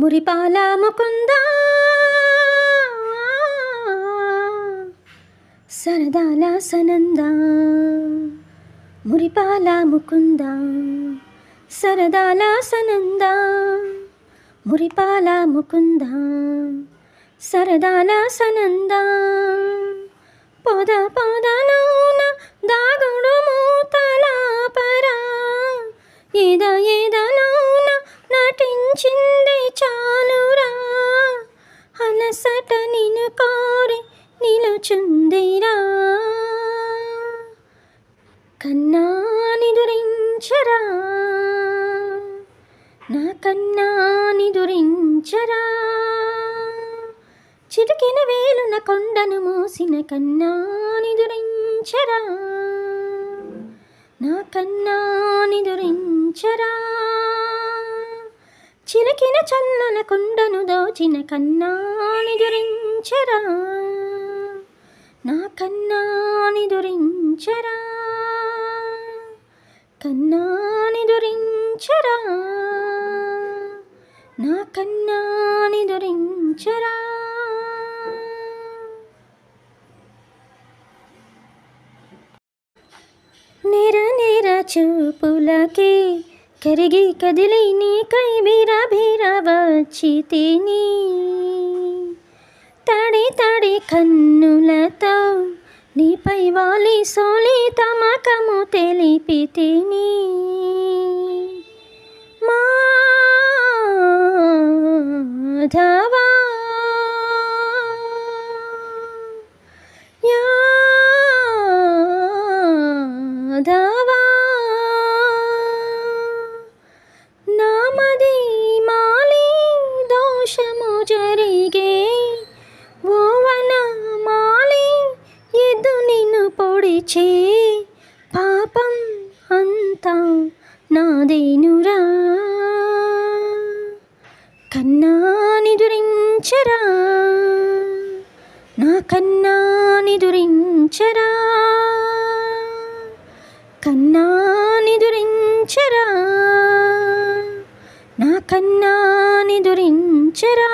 మురిపాల ముకుంద. సరదాల సనంద. మురిపాల ముకుంద. సరదాల సనంద. మురిపాల ముకుంద. సరదాల సనంద. పొద పొదలోన దాగుడు మూతల పరా. ఇద ఇదలోన నటించింది చాలురా. అలసట నిను కోరి నిలుచుందిరా. కన్నా నిదురించరా. నా కన్నా నిదురించరా. చిటికిన వేలున కొండను మోసిన కన్నా నిదురించరా. నా కన్నా నిదురించరా. చిలకిన చల్లన కొండను దోచిన కన్నాని దురించరా. నా కన్నాని దురించరా. కన్నాని దురించరా. నా కన్నాని దురించరా. నిర నిర చూపులకే కరిగి కదిలి నీకై బీరా బీరా వచ్చి తిని తడి తడి కన్నులతో నీపై వాలి సోలి తమకము తెలిపి చే పాపం అంతా నాదేనురా కన్నా నిదురించరా? నా కన్నా నిదురించరా? కన్నా నిదురించరా? నా కన్నా నిదురించరా?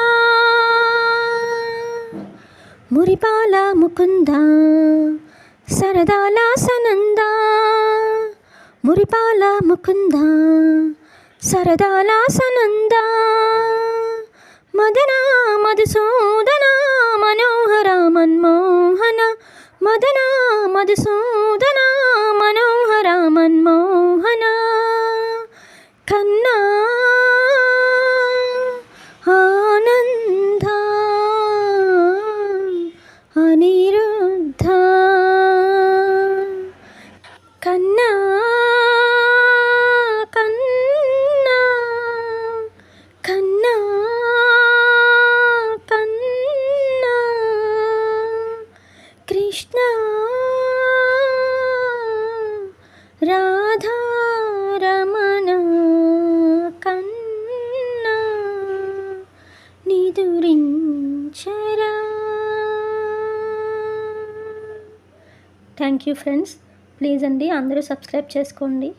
మురిపాల ముకుంద సరదాల సనంద మురిపాల ముకుంద? సరదాల సనంద మదన మధుసూదన మనోహర మన్మోహన మదన మధుసూ కృష్ణ. రాధారమణ కన్నా నిదురించరా. థ్యాంక్ యూ ఫ్రెండ్స్ ప్లీజ్ అండి అందరూ సబ్స్క్రైబ్ చేసుకోండి.